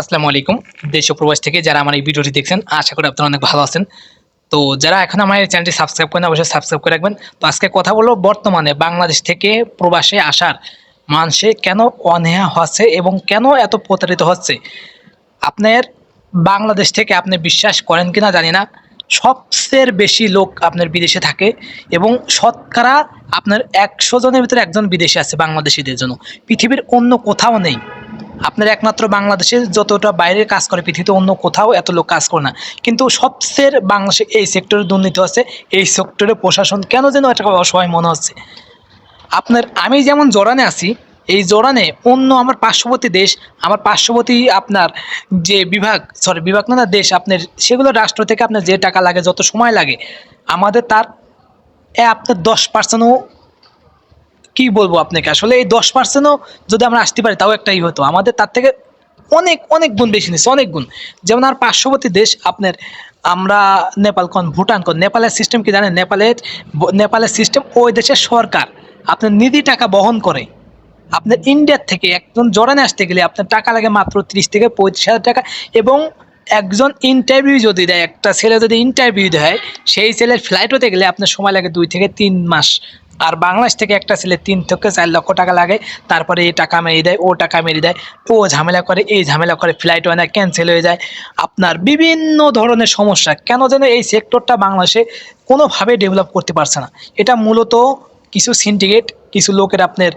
আসসালামু আলাইকুম, দেশ প্রবাস থেকে যারা আমার এই ভিডিওটি দেখছেন, আশা করি আপনারা অনেক ভালো আছেন। তো যারা এখন আমার এই চ্যানেলটি সাবস্ক্রাইব করেন, অবশ্যই সাবস্ক্রাইব করে রাখবেন। তো আজকে কথা বলব বর্তমানে বাংলাদেশ থেকে প্রবাসে আসার মানুষে কেন অনেহা হচ্ছে এবং কেন এত প্রতারিত হচ্ছে? আপনার বাংলাদেশ থেকে আপনি বিশ্বাস করেন কিনা জানি না। সবচেয়ে বেশি লোক আপনার বিদেশে থাকে এবং শতকরা আপনার একশো জনের ভিতরে একজন বিদেশে আছে বাংলাদেশিদের জন্য। পৃথিবীর অন্য কোথাও নেই। আপনার একমাত্র বাংলাদেশে যতটা বাইরে কাজ করে পৃথিবীতে অন্য কোথাও এত লোক কাজ করে না। কিন্তু সবচেয়ে বাংলাদেশে এই সেক্টরে দুর্নীতি হচ্ছে, এই সেক্টরে প্রশাসন কেন যেন এটা অসহায় মনে হচ্ছে? আপনার, আমি যেমন জোরানে আছি, এই জোরানে অন্য আমার পার্শ্ববর্তী দেশ, আমার পার্শ্ববর্তী আপনার যে বিভাগ সরি বিভাগ না না, দেশ আপনার, সেগুলো রাষ্ট্র থেকে আপনার যে টাকা লাগে, যত সময় লাগে, আমাদের তার, এ আপনার দশ পার্সেন্টও কি বলব আপনাকে? আসলে এই দশ পার্সেন্টও যদি আমরা আসতে পারি, তাও একটাই হতো। আমাদের তার থেকে অনেক অনেক গুণ বেশি নিচ্ছে, অনেক গুণ। যেমন আর পার্শ্ববর্তী দেশ, আপনার আমরা নেপাল কোন, ভুটান কোন, নেপালের সিস্টেম কি জানেন? নেপালের নেপালের সিস্টেম ওই দেশের সরকার। আপনার নিধি টাকা বহন করে। আপনার ইন্ডিয়ার থেকে একজন জরানে আসতে গেলে আপনার টাকা লাগে মাত্র ত্রিশ থেকে পঁয়ত্রিশ হাজার টাকা এবং একজন ইন্টারভিউ যদি দেয়, একটা ছেলে যদি ইন্টারভিউ দেয়, সেই ছেলের ফ্লাইট হতে গেলে আপনার সময় লাগে দুই থেকে তিন মাস। আর বাংলাদেশ থেকে একটা ছেলে তিন থেকে চার লক্ষ টাকা লাগে, তারপরে এই টাকা মেরে দেয়, ও টাকা মেরে দেয়, ও ঝামেলা করে, এই ঝামেলা করে ফ্লাইট হয় না ক্যান্সেল হয়ে যায়। আপনার বিভিন্ন ধরনের সমস্যা, কেন যেন এই সেক্টরটা বাংলাদেশে কোনোভাবে ডেভেলপ করতে পারছে না। এটা মূলত কিছু সিন্ডিকেট কিছু লোকের আপনার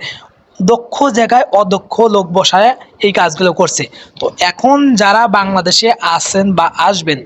দক্ষ জায়গায় অদক্ষ লোক বসায় এই কাজগুলো করছে। তো এখন যারা বাংলাদেশে আছেন বা আসবেন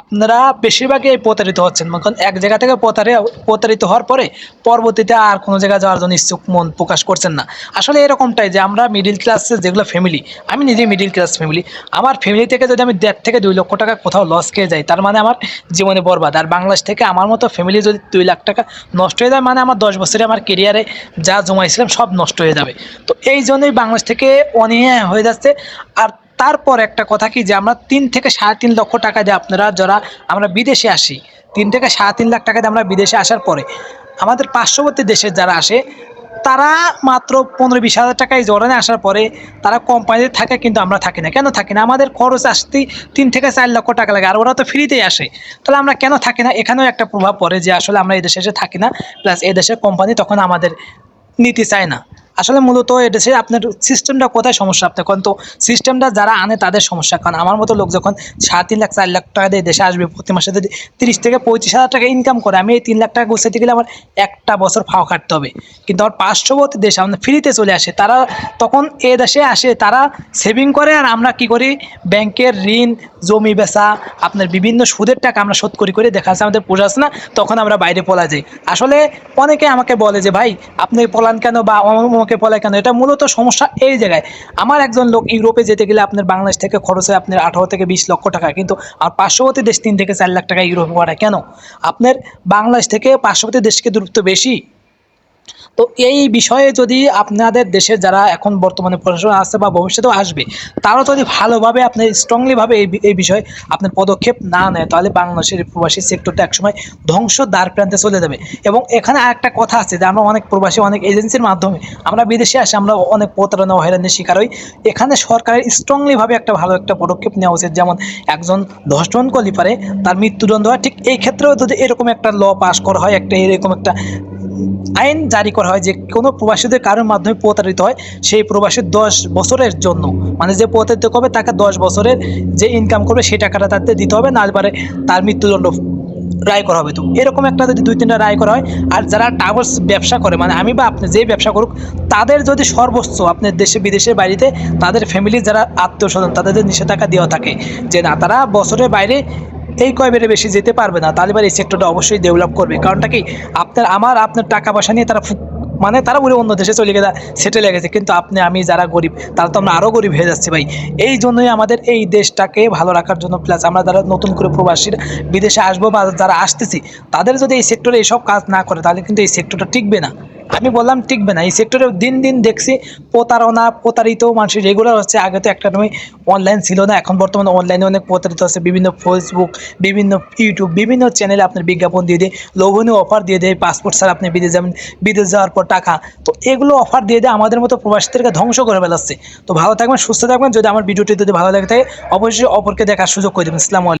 আপনারা বেশিরভাগই প্রতারিত হচ্ছেন। কারণ এক জায়গা থেকে প্রতারে প্রতারিত হওয়ার পরে পরবর্তীতে আর কোনো জায়গায় যাওয়ার জন্য ইচ্ছুক মন প্রকাশ করছেন না। আসলে এরকমটাই যে আমরা মিডিল ক্লাসের যেগুলো ফ্যামিলি আমি নিজে মিডিল ক্লাস ফ্যামিলি আমার ফ্যামিলি থেকে যদি আমি দেড় থেকে দুই লক্ষ টাকা কোথাও লস খেয়ে যাই, তার মানে আমার জীবনে বরবাদ। আর বাংলাদেশ থেকে আমার মতো ফ্যামিলি যদি দুই লাখ টাকা নষ্ট হয়ে যায় মানে আমার দশ বছরে আমার কেরিয়ারে যা জমাইছিলাম সব নষ্ট হয়ে যাবে। তো এই জন্যই বাংলাদেশ থেকে অনীহা হয়ে যাচ্ছে। আর তারপর একটা কথা কি যে আমরা তিন থেকে সাড়ে তিন লক্ষ টাকা দিয়ে আপনারা যারা আমরা বিদেশে আসি, তিন থেকে সাড়ে তিন লাখ টাকা দিয়ে আমরা বিদেশে আসার পরে আমাদের পার্শ্ববর্তী দেশের যারা আসে, তারা মাত্র পনেরো বিশ হাজার টাকায় জোরানে আসার পরে তারা কোম্পানিতে থাকে কিন্তু আমরা থাকি না। কেন থাকি না? আমাদের খরচ আসতেই তিন থেকে চার লক্ষ টাকা লাগে আর ওরা তো ফ্রিতেই আসে। তাহলে আমরা কেন থাকি না? এখানেও একটা প্রভাব পড়ে যে আসলে আমরা এদেশে এসে থাকি না। প্লাস এই দেশের কোম্পানি তখন আমাদের নিতে চায় না। আসলে মূলত এদেশে আপনার সিস্টেমটা কোথায় সমস্যা আপনার? কারণ তো সিস্টেমটা যারা আনে তাদের সমস্যা। কারণ আমার মতো লোক যখন সাড়ে তিন লাখ, চার লাখ টাকা দিয়ে দেশে আসবে, প্রতি মাসে যদি তিরিশ থেকে পঁয়ত্রিশ হাজার টাকা ইনকাম করে, আমি এই তিন লাখ টাকা গুছাইতে গেলে আমার একটা বছর ফাও কাটতে হবে। কিন্তু আমার পার্শ্ববর্তী দেশ, আমাদের ফ্রিতে চলে আসে, তারা তখন এ দেশে আসে, তারা সেভিং করে আর আমরা কি করি? ব্যাংকের ঋণ, জমি বেচা, আপনার বিভিন্ন সুদের টাকা আমরা শোধ করি, করে দেখা যাচ্ছে আমাদের পোষাচ্ছে না, তখন আমরা বাইরে পলা যাই। আসলে অনেকে আমাকে বলে যে, ভাই, আপনি পলান কেন বা আমাকে পলায় কেন? এটা মূলত সমস্যা এই জায়গায়। আমার একজন লোক ইউরোপে যেতে গেলে আপনার বাংলাদেশ থেকে খরচ হয় আপনার আঠারো থেকে বিশ লক্ষ টাকা। কিন্তু আর পার্শ্ববর্তী দেশ তিন থেকে চার লাখ টাকা ইউরোপে পাঠায়। কেন? আপনার বাংলাদেশ থেকে পার্শ্ববর্তী দেশকে দূরত্ব বেশি। তো এই বিষয়ে যদি আপনাদের দেশে যারা এখন বর্তমানে প্রশাসন আসছে বা ভবিষ্যতেও আসবে, তারা যদি ভালোভাবে আপনি স্ট্রংলিভাবে এই এই বিষয়ে আপনার পদক্ষেপ না নেয়, তাহলে বাংলাদেশের প্রবাসী সেক্টরটা একসময় ধ্বংস দ্বার প্রান্তে চলে যাবে। এবং এখানে আরেকটা কথা আছে যে আমরা অনেক প্রবাসী, অনেক এজেন্সির মাধ্যমে আমরা বিদেশে আসি, আমরা অনেক প্রতারণা হয়রানির শিকার হই। এখানে সরকারের স্ট্রংলিভাবে একটা ভালো একটা পদক্ষেপ নেওয়া উচিত, যেমন একজন ধর্ষণ করলে পারে তার মৃত্যুদণ্ড হয়। ঠিক এই ক্ষেত্রেও যদি এরকম একটা ল পাস করা হয়, একটা এরকম একটা আইন জারি করা হয় যে কোনো প্রবাসীদের কারোর মাধ্যমে প্রতারিত হয়, সেই প্রবাসীর দশ বছরের জন্য মানে যে প্রতারিত করবে তাকে দশ বছরের যে ইনকাম করবে সেই টাকাটা তাতে দিতে হবে, না এবারে তার মৃত্যুদণ্ড রায় করা হবে। তো এরকম একটা যদি দুই তিনটা রায় করা হয়, আর যারা টাওয়ার্স ব্যবসা করে মানে আমি বা আপনি যেই ব্যবসা করুক, তাদের যদি সর্বোচ্চ আপনার দেশে বিদেশের বাড়িতে তাদের ফ্যামিলি যারা আত্মীয় স্বজন, তাদের নিষেধাজ্ঞা দেওয়া থাকে, যে না, তারা বছরের বাইরে এই কয় বেড়ে বেশি যেতে পারবে না, তাহলে এবার এই সেক্টরটা অবশ্যই ডেভেলপ করবে। কারণটা কি? আপনার আমার, আপনার টাকা পয়সা নিয়ে তারা মানে তারা বলে অন্য দেশে চলে গেছে সেটেল হয়ে গেছে। কিন্তু আপনি, আমি যারা গরিব, তারা তো আমরা আরও গরিব হয়ে যাচ্ছি ভাই। এই জন্যই আমাদের এই দেশটাকে ভালো রাখার জন্য প্লাস আমরা যারা নতুন করে প্রবাসীরা বিদেশে আসব বা যারা আসতেছি, তাদের যদি এই সেক্টরে এইসব কাজ না করে, তাহলে কিন্তু এই সেক্টরটা টিকবে না। আমি বললাম টিকবে না, এই সেক্টরে দিন দিন দেখছি প্রতারণা, প্রতারিত মানুষ রেগুলার হচ্ছে। আগে তো একটা সময় অনলাইন ছিল না, এখন বর্তমানে অনলাইনে অনেক প্রতারিত হচ্ছে বিভিন্ন ফেসবুক বিভিন্ন ইউটিউব বিভিন্ন চ্যানেলে আপনার বিজ্ঞাপন দিয়ে দেয়, লোভনীয় অফার দিয়ে দেয় পাসপোর্ট ছাড়া আপনি বিদেশ যাবেন, বিদেশ যাওয়ার পর টাকা। তো এগুলো অফার দিয়ে দেয়, আমাদের মতো প্রবাসীদেরকে ধ্বংস করে ফেলাচ্ছে। তো ভালো থাকবেন, সুস্থ থাকবেন। যদি আমার ভিডিওটি যদি ভালো লাগে থাকে, অবশ্যই অপরকে দেখার সুযোগ করে দেবেন। ইসলাম